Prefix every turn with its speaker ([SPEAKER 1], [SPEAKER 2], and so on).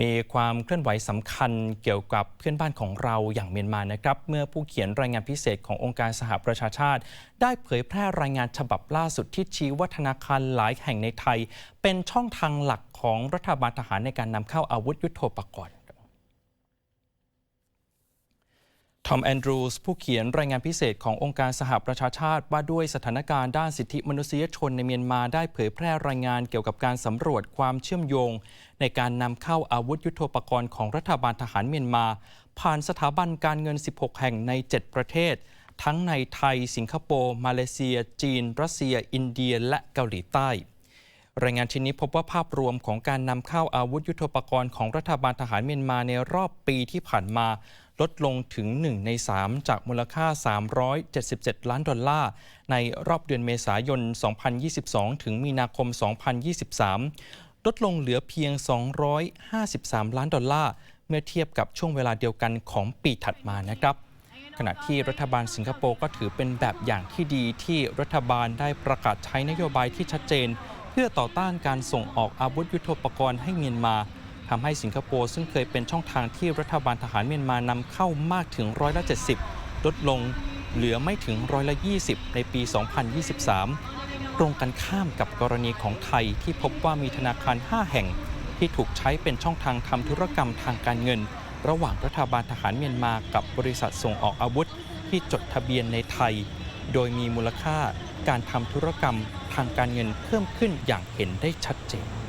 [SPEAKER 1] มีความเคลื่อนไหวสำคัญเกี่ยวกับเพื่อนบ้านของเราอย่างเมียนมานะครับ เมื่อผู้เขียนรายงานพิเศษขององค์การสหประชาชาติ ได้เผยแพร่รายงานฉบับล่าสุดที่ชี้ว่าธนาคารหลายแห่งในไทย เป็นช่องทางหลักของรัฐบาลทหารในการนำเข้าอาวุธยุโทโธปกรณ์ ทอมแอนดรูสผู้เขียนรายงานพิเศษขององค์การสหประชาชาติว่าด้วยสถานการณ์ด้านสิทธิมนุษยชนในเมียนมาได้เผยแพร่รายงานเกี่ยวกับการสำรวจความเชื่อมโยง ในการนำเข้าอาวุธยุโทโธปกรณ์ของรัฐบาลทหารเมียนมา ผ่านสถาบันการเงิน 16 แห่งใน 7 ประเทศ ทั้งในไทย สิงคโปร์ มาเลเซีย จีน รัสเซีย อินเดีย และเกาหลีใต้รายงานชิ้นนี้พบว่าภาพรวมของการนำเข้าอาวุธยุโทโธปกรณ์ของรัฐบาลทหารเมียนมาในรอบปีที่ผ่านมา ลดลงถึง 1 ใน 3 จากมูลค่า 377 ล้านดอลลาร์ ในรอบเดือนเมษายน 2022 ถึงมีนาคม 2023 ลดลงเหลือเพียง 253 ล้านดอลลาร์ เมื่อเทียบกับช่วงเวลาเดียวกันของปีถัดมานะครับขณะที่รัฐบาลสิงคโปร์ก็ถือเป็นแบบอย่างที่ดีที่รัฐบาลได้ประกาศใช้นโยบายที่ชัดเจน เพื่อต่อต้านการส่งออกอาวุธยุโทโธปกรณ์ให้เมียนมา ทำให้สิงคโปร์ซึ่งเคยเป็นช่องทางที่รัฐบาลทหารเมียนมานำเข้ามากถึงร้อยละ70 ลดลงเหลือไม่ถึงร้อยละ20 ในปี 2023 ตรงกันข้ามกับกรณีของไทยที่พบว่ามีธนาคาร 5 แห่ง ที่ถูกใช้เป็นช่องทางทำธุรกรรมทางการเงิน ระหว่างรัฐบาลทหารเมียนมากับบริษัทส่งออกอาวุธ ที่จดทะเบียนในไทย โดยมีมูลค่าการทำธุรกรรมทางการเงินเพิ่มขึ้นอย่างเห็นได้ชัดเจน